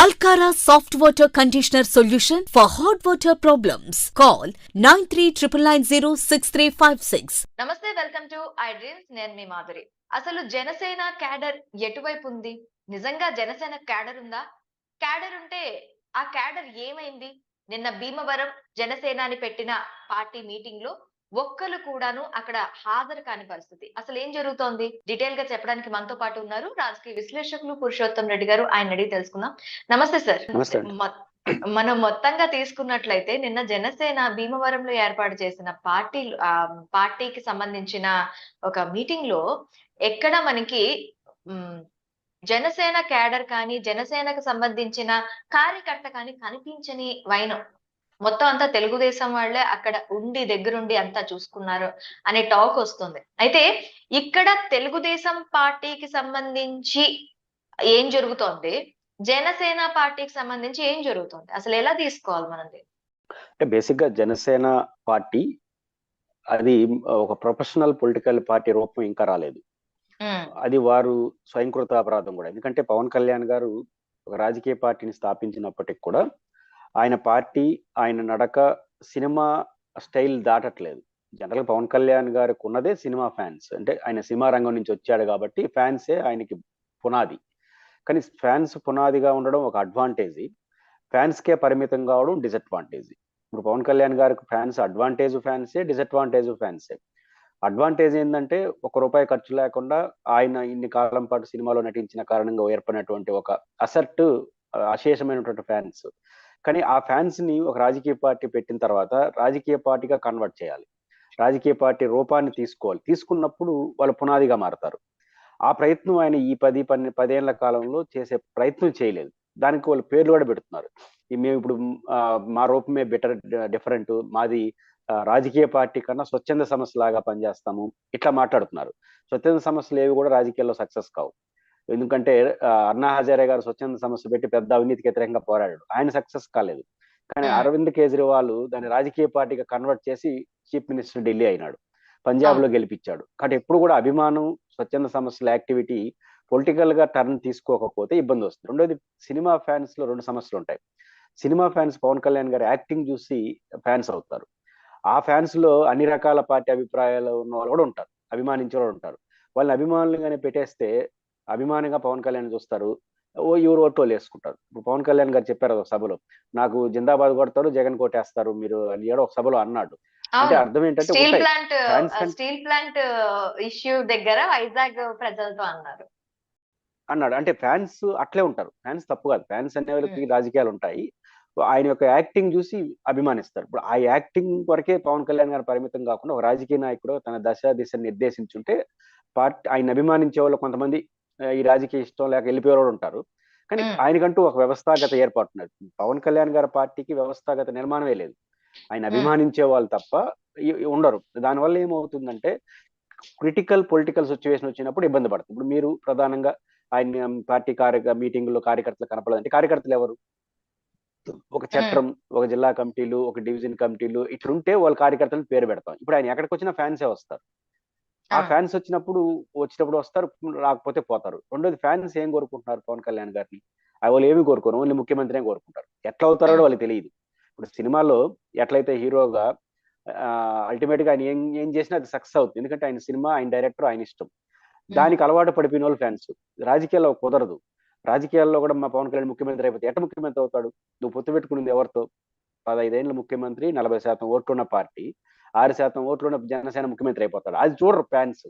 Alcara soft water conditioner solution for hot water problems. Call 9399906356. నమస్తే welcome to I dreams నేను మీ మాధురి. అసలు Janasena cadre ఎటువైపు ఉంది? నిజంగా జనసేన క్యాడర్ ఉందా? క్యాడర్ ఉంటే ఆ క్యాడర్ ఏమైంది? నిన్న భీమవరం జనసేనాని పెట్టిన పార్టీ మీటింగ్లో ఒక్కరు కూడాను అక్కడ హాజరు కాని పరిస్థితి. అసలు ఏం జరుగుతోంది? డీటెయిల్గా చెప్పడానికి మనతో పాటు ఉన్నారు రాజకీయ విశ్లేషకులు పురుషోత్తం రెడ్డి గారు. ఆయన అడిగి తెలుసుకుందాం. నమస్తే సార్. మనం మొత్తంగా తీసుకున్నట్లయితే నిన్న జనసేన భీమవరంలో ఏర్పాటు చేసిన పార్టీ పార్టీకి సంబంధించిన ఒక మీటింగ్లో ఎక్కడ మనకి జనసేన క్యాడర్ కానీ జనసేనకు సంబంధించిన కార్యకర్త కానీ కనిపించని వైనం మొత్తం అంతా తెలుగుదేశం వాళ్ళే అక్కడ ఉండి దగ్గరుండి అంతా చూసుకున్నారు అనే టాక్ వస్తుంది. అయితే ఇక్కడ తెలుగుదేశం పార్టీకి సంబంధించి ఏం జరుగుతోంది? జనసేన పార్టీకి సంబంధించి ఏం జరుగుతుంది? అసలు ఎలా తీసుకోవాలి మనది అంటే బేసిక్గా జనసేన పార్టీ అది ఒక ప్రొఫెషనల్ పొలిటికల్ పార్టీ రూపం ఇంకా రాలేదు. అది వారు స్వయంకృత అపరాధం కూడా. ఎందుకంటే పవన్ కళ్యాణ్ గారు ఒక రాజకీయ పార్టీని స్థాపించినప్పటికి కూడా ఆయన పార్టీ ఆయన నడక సినిమా స్టైల్ దాటట్లేదు. జనరల్గా పవన్ కళ్యాణ్ గారికి ఉన్నదే సినిమా ఫ్యాన్స్. అంటే ఆయన సినిమా రంగం నుంచి వచ్చాడు కాబట్టి ఫ్యాన్సే ఆయనకి పునాది. కానీ ఫ్యాన్స్ పునాదిగా ఉండడం ఒక అడ్వాంటేజ్. ఫ్యాన్స్కే పరిమితం కావడం డిసడ్వాంటేజ్. ఇప్పుడు పవన్ కళ్యాణ్ గారికి ఫ్యాన్స్ అడ్వాంటేజ్ ఫ్యాన్సే డిసడ్వాంటేజ్ ఫ్యాన్సే. అడ్వాంటేజ్ ఏంటంటే ఒక రూపాయి ఖర్చు లేకుండా ఆయన ఇన్ని కాలం పాటు సినిమాలో నటించిన కారణంగా ఏర్పడినటువంటి ఒక అసర్ట్ అశేషమైనటువంటి ఫ్యాన్స్. కానీ ఆ ఫ్యాన్స్ని ఒక రాజకీయ పార్టీ పెట్టిన తర్వాత రాజకీయ పార్టీగా కన్వర్ట్ చేయాలి. రాజకీయ పార్టీ రూపాన్ని తీసుకోవాలి. తీసుకున్నప్పుడు వాళ్ళు పునాదిగా మారతారు. ఆ ప్రయత్నం ఆయన ఈ పది పన్నె పదేళ్ళ కాలంలో చేసే ప్రయత్నం చేయలేదు. దానికి వాళ్ళు పేర్లు కూడా పెడుతున్నారు. మేము ఇప్పుడు మా రూపమే బెటర్ డిఫరెంట్ మాది రాజకీయ పార్టీ కన్నా స్వచ్ఛంద సమస్య లాగా పనిచేస్తాము. ఇట్లా మాట్లాడుతున్నారు. స్వచ్ఛంద సమస్యలు ఏవి కూడా రాజకీయాల్లో సక్సెస్ కావు. ఎందుకంటే అన్నా హజారే గారు స్వచ్ఛంద సమస్య పెట్టి పెద్ద అవినీతికి వ్యతిరేకంగా పోరాడాడు. ఆయన సక్సెస్ కాలేదు. కానీ. అరవింద్ కేజ్రీవాల్ దాన్ని రాజకీయ పార్టీగా కన్వర్ట్ చేసి చీఫ్ మినిస్టర్ ఢిల్లీ అయినాడు. పంజాబ్లో గెలిపించాడు. కాబట్టి ఎప్పుడు కూడా అభిమానం స్వచ్ఛంద సమస్యల యాక్టివిటీ పొలిటికల్గా టర్న్ తీసుకోకపోతే ఇబ్బంది వస్తుంది. రెండోది సినిమా ఫ్యాన్స్లో రెండు సమస్యలు ఉంటాయి. సినిమా ఫ్యాన్స్ పవన్ కళ్యాణ్ గారి యాక్టింగ్ చూసి ఫ్యాన్స్ అవుతారు. ఆ ఫ్యాన్స్లో అన్ని రకాల పార్టీ అభిప్రాయాలు ఉన్న వాళ్ళు కూడా ఉంటారు. అభిమానించే వాళ్ళు ఉంటారు. వాళ్ళని అభిమానులుగానే పెట్టేస్తే అభిమానిగా పవన్ కళ్యాణ్ చూస్తారు. ఓ ఎవరు ఓటోలు వేసుకుంటారు. ఇప్పుడు పవన్ కళ్యాణ్ గారు చెప్పారు ఒక సభలో నాకు జిందాబాద్ కొడతారు జగన్ కొట్టేస్తారు మీరు అని ఏడో ఒక సభలో అన్నాడు. అంటే అర్థం ఏంటంటే steel. Plant steel plant issue దగ్గర వైజాగ్ ప్రజలతో అన్నారు. అన్నాడు. అంటే ఫ్యాన్స్ అట్లే ఉంటారు. ఫ్యాన్స్ తప్పు కాదు. ఫ్యాన్స్ అనే వాళ్ళకి రాజకీయాలు ఉంటాయి. ఆయన యొక్క యాక్టింగ్ చూసి అభిమానిస్తారు. ఇప్పుడు ఆ యాక్టింగ్ వరకే పవన్ కళ్యాణ్ గారు పరిమితం కాకుండా ఒక రాజకీయ నాయకుడు తన దశ దిశ నిర్దేశించుంటే పార్టీ ఆయన అభిమానించే వాళ్ళు కొంతమంది ఈ రాజకీయ ఇష్టం లేక వెళ్ళిపోయే వాళ్ళు ఉంటారు. కానీ. ఆయనకంటూ ఒక వ్యవస్థాగత ఏర్పాటు ఉన్నది. పవన్ కళ్యాణ్ గారి పార్టీకి వ్యవస్థాగత నిర్మాణమే లేదు. ఆయన అభిమానించే వాళ్ళు తప్ప ఉండరు. దానివల్ల ఏమవుతుందంటే క్రిటికల్ పొలిటికల్ సిచ్యువేషన్ వచ్చినప్పుడు ఇబ్బంది పడుతుంది ఇప్పుడు మీరు ప్రధానంగా ఆయన పార్టీ కార్య మీటింగ్లో కార్యకర్తలు కనపడదంటే కార్యకర్తలు ఎవరు? ఒక చట్రం ఒక జిల్లా కమిటీలు ఒక డివిజన్ కమిటీలు ఇట్లుంటే వాళ్ళ కార్యకర్తలు పేరు పెడతాం. ఇప్పుడు ఆయన ఎక్కడికి వచ్చినా ఫ్యాన్సే వస్తారు. ఆ. ఫ్యాన్స్ వచ్చినప్పుడు వచ్చినప్పుడు వస్తారు రాకపోతే పోతారు. రెండోది ఫ్యాన్స్ ఏం కోరుకుంటున్నారు పవన్ కళ్యాణ్ గారిని? వాళ్ళు ఏమి కోరుకోరు ఓన్లీ ముఖ్యమంత్రినే కోరుకుంటారు. ఎట్లా అవుతారో వాళ్ళకి తెలియదు. ఇప్పుడు సినిమాలో ఎట్లయితే హీరోగా అల్టిమేట్గా ఆయన ఏం ఏం చేసినా అది సక్సెస్ అవుతుంది. ఎందుకంటే ఆయన సినిమా ఆయన డైరెక్టర్ ఆయన ఇష్టం. దానికి అలవాటు పడిపోయిన వాళ్ళు ఫ్యాన్స్. రాజకీయాల్లో కుదరదు. రాజకీయాల్లో కూడా మా పవన్ కళ్యాణ్ ముఖ్యమంత్రి అయిపోతే ఎట్ట ముఖ్యమంత్రి అవుతాడు? నువ్వు పొత్తు పెట్టుకునేది ఎవరితో? పదహైదేళ్ళ ముఖ్యమంత్రి నలభై శాతం ఓట్లున్న పార్టీ. ఆరు శాతం ఓట్లున్న జనసేన ముఖ్యమంత్రి అయిపోతాడు. అది చూడరు ఫ్యాన్స్.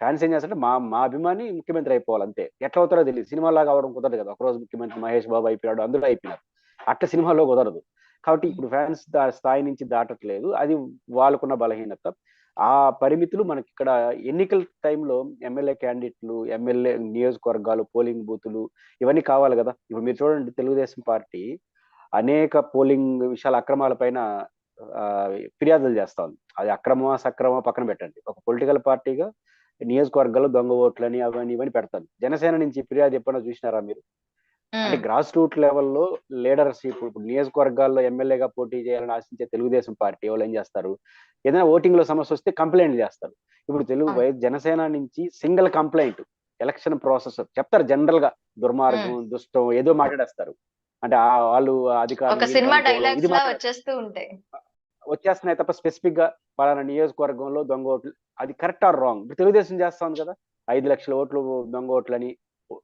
ఫ్యాన్స్ ఏం చేస్తారంటే మా మా అభిమాని ముఖ్యమంత్రి అయిపోవాలి అంతే. ఎట్లా అవుతారో తెలియదు. సినిమా లాగా అవడం కుదరదు కదా. ఒకరోజు ముఖ్యమంత్రి మహేష్ బాబు అయిపోయాడు అందరూ అయిపోయినారు. అట్లా సినిమాలో కుదరదు. కాబట్టి ఇప్పుడు ఫ్యాన్స్ స్థాయి నుంచి దాటట్లేదు. అది వాళ్ళకున్న బలహీనత. ఆ పరిమితులు మనకి ఇక్కడ ఎన్నికల టైంలో ఎమ్మెల్యే క్యాండిడేట్లు ఎమ్మెల్యే నియోజకవర్గాలు పోలింగ్ బూతులు ఇవన్నీ కావాలి కదా. ఇప్పుడు మీరు చూడండి తెలుగుదేశం పార్టీ అనేక పోలింగ్ విషయాల అక్రమాల పైన ఫిర్యాదులు చేస్తా ఉంది అది అక్రమమా సక్రమా పక్కన పెట్టండి. ఒక పొలిటికల్ పార్టీగా నియోజకవర్గాల్లో దొంగ ఓట్లని అవన్నీ ఇవన్నీ పెడతాను. జనసేన నుంచి ఫిర్యాదు ఎప్పుడైనా చూసినారా మీరు? అంటే గ్రాస్ రూట్ లెవెల్లో లీడర్షిప్ ఇప్పుడు నియోజకవర్గాల్లో ఎమ్మెల్యేగా పోటీ చేయాలని ఆశించే తెలుగుదేశం పార్టీ వాళ్ళు ఏం చేస్తారు? ఏదైనా ఓటింగ్లో సమస్య వస్తే కంప్లైంట్ చేస్తారు. ఇప్పుడు తెలుగు జనసేన నుంచి సింగిల్ కంప్లైంట్ ఎలక్షన్ ప్రాసెస్ చెప్తారు జనరల్గా. దుర్మార్గం దుష్టం ఏదో మాట్లాడేస్తారు. అంటే వాళ్ళు అధికారులు వచ్చేస్తున్నాయి తప్ప స్పెసిఫిక్గా పలానా నియోజకవర్గంలో దొంగ ఓట్లు అది కరెక్ట్ ఆర్ రాంగ్ ఇప్పుడు తెలుగుదేశం చేస్తాం కదా ఐదు లక్షల ఓట్లు దొంగ ఓట్లని.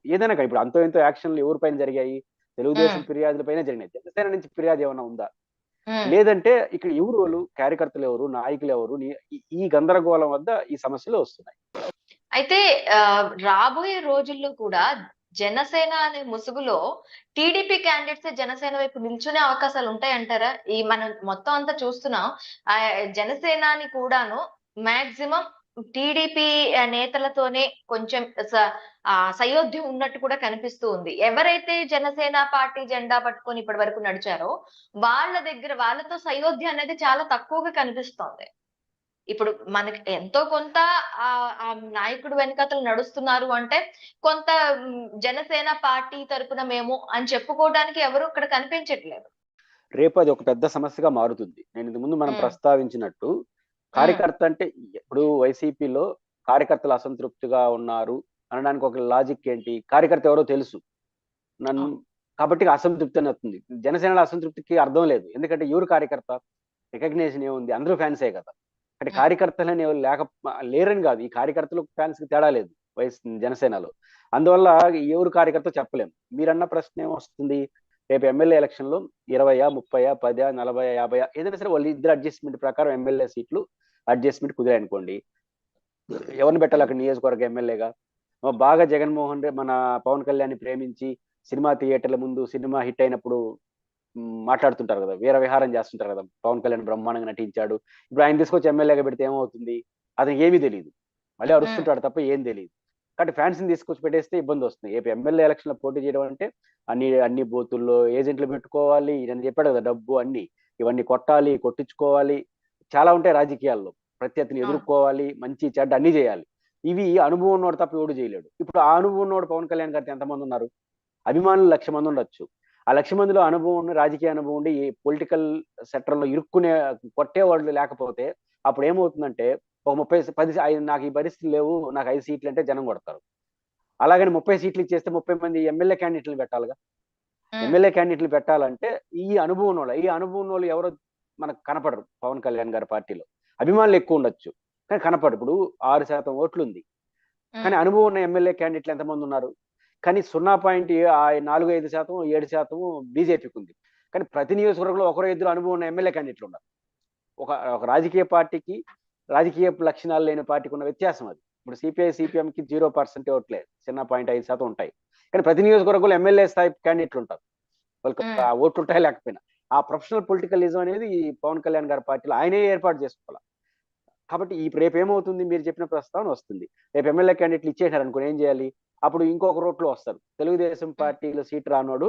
ఏదైనా కానీ ఇప్పుడు అంతో ఎంతో యాక్షన్లు ఎవరిపైన జరిగాయి? తెలుగుదేశం. ఫిర్యాదుల పైన జరిగినాయి. జనసేన నుంచి ఫిర్యాదు ఏమైనా ఉందా. లేదంటే ఇక్కడ ఎవరు వాళ్ళు? కార్యకర్తలు ఎవరు? నాయకులు ఎవరు? ఈ- గందరగోళం వద్ద ఈ సమస్యలు వస్తున్నాయి. అయితే రాబోయే రోజుల్లో కూడా జనసేన అనే ముసుగులో టీడీపీ క్యాండిడేట్స్ జనసేన వైపు నిల్చునే అవకాశాలు ఉంటాయంటారా? ఈ మనం మొత్తం అంతా చూస్తున్నాం. ఆ జనసేనాని కూడాను మాక్సిమం టీడీపీ నేతలతోనే కొంచెం స- ఆ సయోధ్యం ఉన్నట్టు కూడా కనిపిస్తూ ఉంది. ఎవరైతే జనసేన పార్టీ జెండా పట్టుకొని ఇప్పటి వరకు నడిచారో వాళ్ళ దగ్గర వాళ్ళతో సయోధ్య అనేది చాలా తక్కువగా కనిపిస్తోంది. ఇప్పుడు మనకి ఎంతో కొంత ఆ నాయకుడు వెనకతలు నడుస్తున్నారు అంటే కొంత జనసేన పార్టీ తరపున మేము అని చెప్పుకోవడానికి ఎవరు ఇక్కడ కనిపించట్లేదు. రేపు అది ఒక పెద్ద సమస్యగా మారుతుంది. నేను ఇంతకు ముందు మనం. ప్రస్తావించినట్టు కార్యకర్త అంటే ఇప్పుడు వైసీపీలో కార్యకర్తలు అసంతృప్తిగా ఉన్నారు అనడానికి ఒక లాజిక్ ఏంటి? కార్యకర్త ఎవరో తెలుసు. నన్ను. కాబట్టి అసంతృప్తి అని వస్తుంది. జనసేనలో అసంతృప్తికి అర్థం లేదు. ఎందుకంటే ఎవరు కార్యకర్త? రికగ్నేషన్ ఏముంది? అందరూ ఫ్యాన్సే కదా. అంటే మ్మ్. కార్యకర్తలని ఎవరు లేక లేరని కాదు. ఈ కార్యకర్తలు ఫ్యాన్స్కి తేడా లేదు వైస్ జనసేనలో. అందువల్ల ఎవరు కార్యకర్త చెప్పలేం. మీరన్న ప్రశ్న ఏమొస్తుంది? రేపు ఎమ్మెల్యే ఎలక్షన్లో ఇరవయా ముప్పయా పదా నలభై యాభై ఏదైనా సరే వాళ్ళు ఇద్దరు అడ్జస్ట్మెంట్ ప్రకారం ఎమ్మెల్యే సీట్లు అడ్జస్ట్మెంట్ కుదిరాయి అనుకోండి ఎవరిని పెట్టాలి అక్కడ నియోజకవర్గ ఎమ్మెల్యేగా? బాగా జగన్మోహన్ రెడ్డి మన పవన్ కళ్యాణ్ ప్రేమించి సినిమా థియేటర్ల ముందు సినిమా హిట్ అయినప్పుడు మాట్లాడుతుంటారు కదా వీర విహారం చేస్తుంటారు కదా పవన్ కళ్యాణ్ బ్రహ్మాండంగా నటించాడు. ఇప్పుడు ఆయన తీసుకొచ్చి ఎమ్మెల్యేగా పెడితే ఏమవుతుంది? అతనికి ఏమీ తెలియదు మళ్ళీ అరుస్తుంటాడు తప్ప ఏం తెలియదు కాబట్టి ఫ్యాన్స్ని తీసుకొచ్చి పెట్టేస్తే ఇబ్బంది వస్తుంది. ఏపీ ఎమ్మెల్యే ఎలక్షన్లో పోటీ చేయడం అంటే అన్ని అన్ని బూతుల్లో ఏజెంట్లు పెట్టుకోవాలి నేను చెప్పాడు కదా డబ్బు అన్ని ఇవన్నీ కొట్టాలి కొట్టించుకోవాలి. చాలా ఉంటాయి రాజకీయాల్లో. ప్రత్యర్థిని. ఎదుర్కోవాలి మంచి చెడ్డ అన్ని చేయాలి. ఇవి అనుభవం ఉన్నోడు తప్ప ఎవడు చేయలేడు. ఇప్పుడు ఆ అనుభవం ఉన్నోడు పవన్ కళ్యాణ్ గారితో ఎంతమంది ఉన్నారు? అభిమానులు లక్ష మంది ఉండొచ్చు. ఆ లక్ష మందిలో అనుభవం ఉన్న రాజకీయ అనుభవం ఉండి ఈ పొలిటికల్ సెక్టర్లో ఇరుక్కునే కొట్టే వాళ్ళు లేకపోతే అప్పుడు ఏమవుతుందంటే ఒక ముప్పై పది ఐదు- నాకు ఈ పరిస్థితి లేవు నాకు ఐదు సీట్లు అంటే జనం కొడతారు. అలాగని ముప్పై సీట్లు ఇచ్చేస్తే ముప్పై మంది ఎమ్మెల్యే క్యాండిడేట్లు పెట్టాలిగా. ఎమ్మెల్యే క్యాండిడేట్లు పెట్టాలంటే ఈ అనుభవం వాళ్ళు ఈ అనుభవం వాళ్ళు ఎవరో మనకు కనపడరు పవన్ కళ్యాణ్ గారి పార్టీలో. అభిమానులు ఎక్కువ ఉండొచ్చు కానీ కనపడు ఇప్పుడు ఆరు శాతం ఓట్లు ఉంది. కానీ అనుభవం ఉన్న ఎమ్మెల్యే క్యాండిడేట్లు ఎంతమంది ఉన్నారు? కానీ సున్నా పాయింట్ నాలుగు ఐదు శాతం ఏడు శాతం బీజేపీకి ఉంది. కానీ ప్రతి నియోజకవర్గంలో ఒకరు ఇద్దరు అనుభవం ఉన్న ఎమ్మెల్యే క్యాండిడేట్లు ఉన్నారు. ఒక ఒక రాజకీయ పార్టీకి రాజకీయ లక్షణాలు లేని పార్టీకి ఉన్న వ్యత్యాసం అది. ఇప్పుడు సిపిఐ సిపిఎం కి జీరో పర్సెంట్ ఓట్లే చిన్న పాయింట్ ఐదు శాతం ఉంటాయి. కానీ ప్రతి నియోజకవర్గంలో ఎమ్మెల్యే స్థాయి క్యాండిడేట్లు ఉంటారు. వాళ్ళకి ఓట్లు ఉంటాయి లేకపోయినా. ఆ ప్రొఫెషనల్ పొలిటికలిజం అనేది ఈ పవన్ కళ్యాణ్ గారి పార్టీలో ఆయనే ఏర్పాటు చేసుకోవాలి. కాబట్టి ఈ రేపు ఏమవుతుంది మీరు చెప్పిన ప్రస్తావన వస్తుంది. రేపు ఎమ్మెల్యే క్యాండిడేట్లు ఇచ్చేసారు అనుకుని ఏం చేయాలి? అప్పుడు ఇంకొక రోట్లో వస్తారు తెలుగుదేశం పార్టీలో సీట్ రానోడు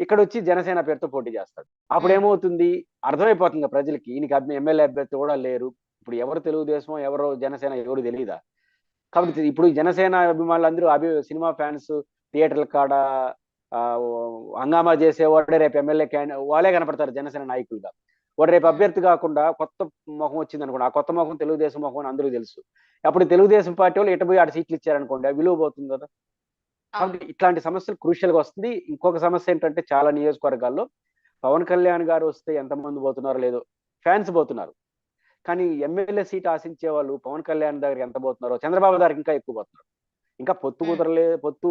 ఇక్కడ వచ్చి జనసేన పేరుతో పోటీ చేస్తాడు. అప్పుడు. ఏమవుతుంది? అర్థమైపోతుంది ప్రజలకి. ఈయనకి ఎమ్మెల్యే అభ్యర్థి కూడా లేరు. ఇప్పుడు ఎవరు తెలుగుదేశం ఎవరు జనసేన ఎవరు తెలియదా కాబట్టి ఇప్పుడు జనసేన అభిమానులందరూ అభి సినిమా ఫ్యాన్స్ థియేటర్ల కాడ హంగామా చేసేవాడే రేపు ఎమ్మెల్యే క్యాండి వాళ్ళే కనపడతారు జనసేన నాయకులుగా. వాడు రేపు అభ్యర్థి కాకుండా కొత్త ముఖం వచ్చింది అనుకోండి ఆ కొత్త ముఖం తెలుగుదేశం ముఖం అని అందరూ తెలుసు. అప్పుడు తెలుగుదేశం పార్టీ వాళ్ళు ఎటు పోయి ఆడ సీట్లు ఇచ్చారనుకోండి. విలువ పోతుంది కదా. కాబట్టి ఇట్లాంటి సమస్యలు క్రూషియల్గా వస్తుంది. ఇంకొక సమస్య ఏంటంటే చాలా నియోజకవర్గాల్లో పవన్ కళ్యాణ్ గారు వస్తే ఎంతమంది పోతున్నారో లేదో ఫ్యాన్స్ పోతున్నారు. కానీ ఎమ్మెల్యే సీట్ ఆశించే వాళ్ళు పవన్ కళ్యాణ్ దగ్గరికి ఎంత పోతున్నారో చంద్రబాబు దగ్గరికి ఇంకా ఎక్కువ పోతున్నారు. ఇంకా పొత్తు. కుదరలే పొత్తు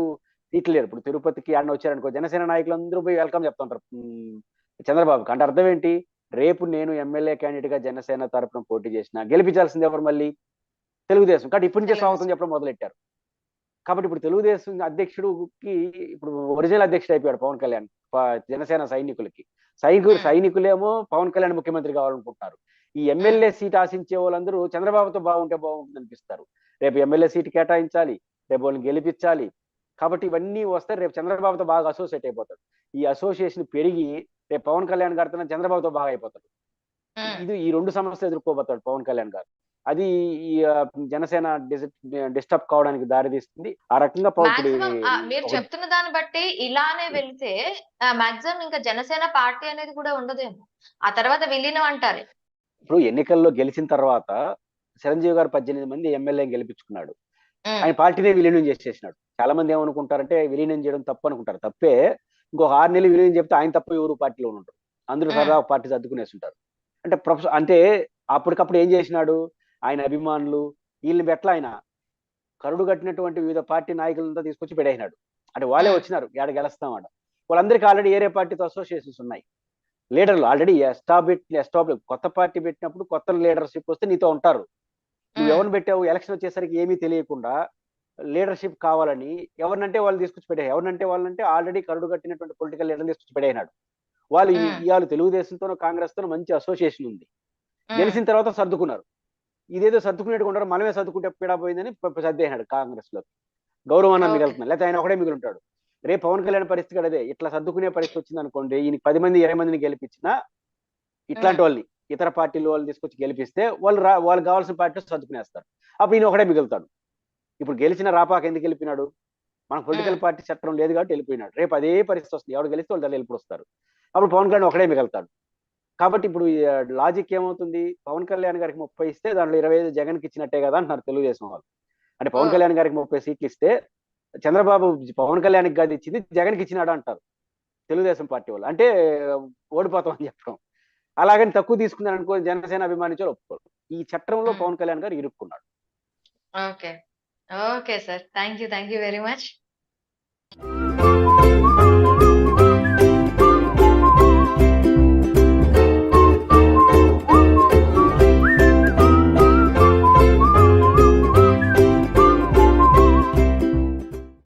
సీట్లు లేరు. ఇప్పుడు తిరుపతికి అన్న వచ్చారనుకో జనసేన నాయకులు అందరూ పోయి వెల్కమ్ చెప్తుంటారు. చంద్రబాబుకి అంటే అర్థం ఏంటి? రేపు నేను ఎమ్మెల్యే క్యాండిడేట్గా జనసేన తరపున పోటీ చేసిన గెలిపించాల్సింది ఎవరు మళ్ళీ? తెలుగుదేశం. కాబట్టి ఇప్పటి నుంచే. స్వాగతం చెప్పడం మొదలెట్టారు. కాబట్టి ఇప్పుడు తెలుగుదేశం అధ్యక్షుడికి ఇప్పుడు ఒరిజినల్ అధ్యక్షుడు అయిపోయాడు పవన్ కళ్యాణ్ జనసేన సైనికులకి. సైనికులు. సైనికులేమో పవన్ కళ్యాణ్ ముఖ్యమంత్రి కావాలనుకుంటున్నారు. ఈ ఎమ్మెల్యే సీట్ ఆశించే వాళ్ళందరూ చంద్రబాబుతో బాగుంటే బాగుంటుంది అనిపిస్తారు రేపు ఎమ్మెల్యే సీట్ కేటాయించాలి రేపు వాళ్ళని గెలిపించాలి. కాబట్టి ఇవన్నీ వస్తే రేపు చంద్రబాబుతో బాగా అసోసియేట్ అయిపోతాడు. ఈ అసోసియేషన్ పెరిగి రేపు పవన్ కళ్యాణ్ గారితో చంద్రబాబుతో బాగా అయిపోతాడు. ఇది ఈ రెండు సమస్యలు ఎదుర్కోబోతాడు పవన్ కళ్యాణ్ గారు. అది ఈ జనసేన డిస్టర్బ్ కావడానికి దారి తీస్తుంది ఆ రకంగా మీరు చెప్తున్న దాన్ని బట్టి ఇలానే వెళ్తే మాక్సిమం ఇంకా జనసేన పార్టీ అనేది కూడా ఉండదేమో. ఆ తర్వాత విలీనం అంటారు. ఇప్పుడు ఎన్నికల్లో గెలిచిన తర్వాత చిరంజీవి గారు పద్దెనిమిది మంది ఎమ్మెల్యే గెలిపించుకున్నాడు. ఆయన పార్టీనే విలీనం చేసేసినాడు. చాలా మంది ఏమనుకుంటారంటే విలీనం చేయడం తప్పు అనుకుంటారు. తప్పే ఇంకొక ఆరు నెలలు విలీనం చెప్తే ఆయన తప్ప ఎవరు పార్టీలో ఉంటారు అందరూ. సరదా పార్టీ సర్దుకునేస్తుంటారు అంటే ప్రొఫెసర్ అంటే అప్పటికప్పుడు ఏం చేసినాడు? ఆయన అభిమానులు వీళ్ళని పెట్ల ఆయన కరుడు కట్టినటువంటి వివిధ పార్టీ నాయకులంతా తీసుకొచ్చి పెడేసినాడు అంటే వాళ్ళే. వచ్చినారు ఏడ గెలుస్తామాట వాళ్ళందరికీ ఆల్రెడీ ఏరే పార్టీతో అసోసియేషన్స్ ఉన్నాయి లీడర్లు ఆల్రెడీ ఎస్టాబ్లిష్ ఎస్టాబ్లిష్ కొత్త పార్టీ పెట్టినప్పుడు కొత్త లీడర్షిప్ వస్తే నీతో ఉంటారు నువ్వు. ఎవరిని పెట్టావు ఎలక్షన్ వచ్చేసరికి ఏమీ తెలియకుండా లీడర్షిప్ కావాలని ఎవరినంటే వాళ్ళు తీసుకొచ్చి పెట్టే ఎవరినంటే వాళ్ళంటే ఆల్రెడీ కరుడు కట్టినటువంటి పొలిటికల్ లీడర్ తీసుకొచ్చి పెట్టేనాడు వాళ్ళు. ఇవాళ తెలుగుదేశంతోనో కాంగ్రెస్ తోనో మంచి అసోసియేషన్ ఉంది. గెలిచిన తర్వాత సర్దుకున్నారు ఇదేదో సర్దుకునేట్టు ఉండరు మనమే సర్దుకుంటే పీడా పోయిందని సర్దేసినాడు కాంగ్రెస్లో గౌరవం Okay. మిగులుతున్నాడు లేకపోతే ఆయన ఒకడే మిగిలి ఉంటాడు రేపు పవన్ కళ్యాణ్ పరిస్థితి అదే ఇట్లా సర్దుకునే పరిస్థితి వచ్చింది అనుకోండి ఈయన పది మంది ఇరవై మందిని గెలిపించినా ఇట్లాంటి వాళ్ళని ఇతర పార్టీలు వాళ్ళు తీసుకొచ్చి గెలిపిస్తే వాళ్ళు రా వాళ్ళు కావాల్సిన పార్టీలో సర్దుకునేస్తారు. అప్పుడు ఈయన ఒకడే మిగులుతాడు. ఇప్పుడు గెలిచిన రాపాక ఎందుకు వెళ్ళిపోయినాడు? మన పొలిటికల్. పార్టీ చట్టం లేదు కాబట్టి వెళ్ళిపోయినాడు. రేపు అదే పరిస్థితి వస్తుంది. ఎవడు గెలిస్తే వాళ్ళు వెళ్ళిపోయి వస్తారు అప్పుడు పవన్ కళ్యాణ్ ఒకడే మిగులుతాడు. కాబట్టి ఇప్పుడు లాజిక్ ఏమవుతుంది? పవన్ కళ్యాణ్ గారికి ముప్పై ఇస్తే దాంట్లో ఇరవై ఐదు జగన్కి ఇచ్చినట్టే కదా అంటున్నారు తెలుగుదేశం వాళ్ళు. అంటే పవన్. కళ్యాణ్ గారికి ముప్పై సీట్లు ఇస్తే చంద్రబాబు పవన్ కళ్యాణ్కి కాదు ఇచ్చింది జగన్కి ఇచ్చినాడు అంటారు తెలుగుదేశం పార్టీ వాళ్ళు. అంటే ఓడిపోతాం అని చెప్పడం. అలాగని తక్కువ తీసుకున్నారు అనుకో జనసేన అభిమానించారు ఒప్పుకోరు. ఈ చట్టంలో. పవన్ కళ్యాణ్ గారు ఇరుక్కున్నాడు. Okay. Okay sir. Thank you thank you very much.